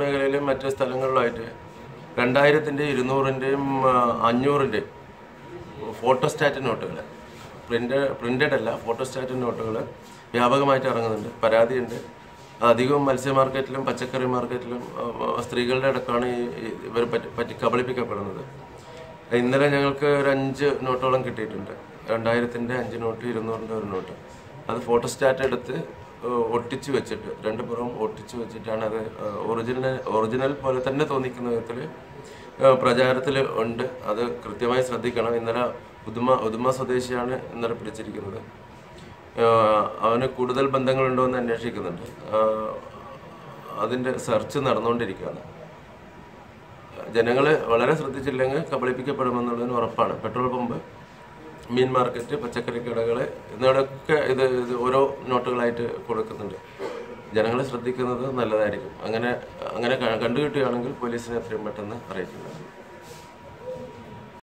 മേഖലയിലും മറ്റ് സ്ഥലങ്ങളിലായിട്ട് രണ്ടായിരത്തിന്റെ ഇരുന്നൂറിന്റെയും അഞ്ഞൂറിന്റെയും ഫോട്ടോസ്റ്റാറ്റ് നോട്ടുകൾ പ്രിന്റ് പ്രിന്റഡ് അല്ല ഫോട്ടോസ്റ്റാറ്റ് നോട്ടുകൾ വ്യാപകമായിട്ട് ഇറങ്ങുന്നുണ്ട്. പരാതിയുണ്ട്. അധികവും മത്സ്യ മാർക്കറ്റിലും പച്ചക്കറി മാർക്കറ്റിലും സ്ത്രീകളുടെ അടക്കമാണ് ഈ ഇവർ പറ്റി പറ്റി കബളിപ്പിക്കപ്പെടുന്നത്. ഇന്നലെ ഞങ്ങൾക്ക് ഒരു അഞ്ച് നോട്ടോളം കിട്ടിയിട്ടുണ്ട്. രണ്ടായിരത്തിന്റെ അഞ്ച് നോട്ട് ഇരുന്നൂറിന്റെ ഒരു നോട്ട്. അത് ഫോട്ടോസ്റ്റാറ്റ് എടുത്ത് ഒട്ടിച്ച് വെച്ചിട്ട് രണ്ട് പുറവും ഒട്ടിച്ച് വെച്ചിട്ടാണ് അത് ഒറിജിനൽ ഒറിജിനൽ പോലെ തന്നെ തോന്നിക്കുന്ന വിധത്തിൽ പ്രചാരത്തിൽ ഉണ്ട്. അത് കൃത്യമായി ശ്രദ്ധിക്കണം. ഇന്നലെ ഉദുമ ഉദുമ സ്വദേശിയാണ് ഇന്നലെ പിടിച്ചിരിക്കുന്നത്. അവന് കൂടുതൽ ബന്ധങ്ങളുണ്ടോ എന്ന് അന്വേഷിക്കുന്നുണ്ട്. അതിന്റെ സെർച്ച് നടന്നുകൊണ്ടിരിക്കുകയാണ്. ജനങ്ങൾ വളരെ ശ്രദ്ധിച്ചില്ലെങ്കിൽ കബളിപ്പിക്കപ്പെടുമെന്നുള്ളതിന് ഉറപ്പാണ്. പെട്രോൾ പമ്പ് മീൻ മാർക്കറ്റ് പച്ചക്കറി കടകൾ എന്നിവിടെയൊക്കെ ഇത് ഇത് ഓരോ നോട്ടുകളായിട്ട് കൊടുക്കുന്നുണ്ട്. ജനങ്ങൾ ശ്രദ്ധിക്കുന്നത് നല്ലതായിരിക്കും. അങ്ങനെ അങ്ങനെ കണ്ടുകിട്ടുകയാണെങ്കിൽ പോലീസിനെ എത്രയും പെട്ടെന്ന് അറിയിക്കുന്നത്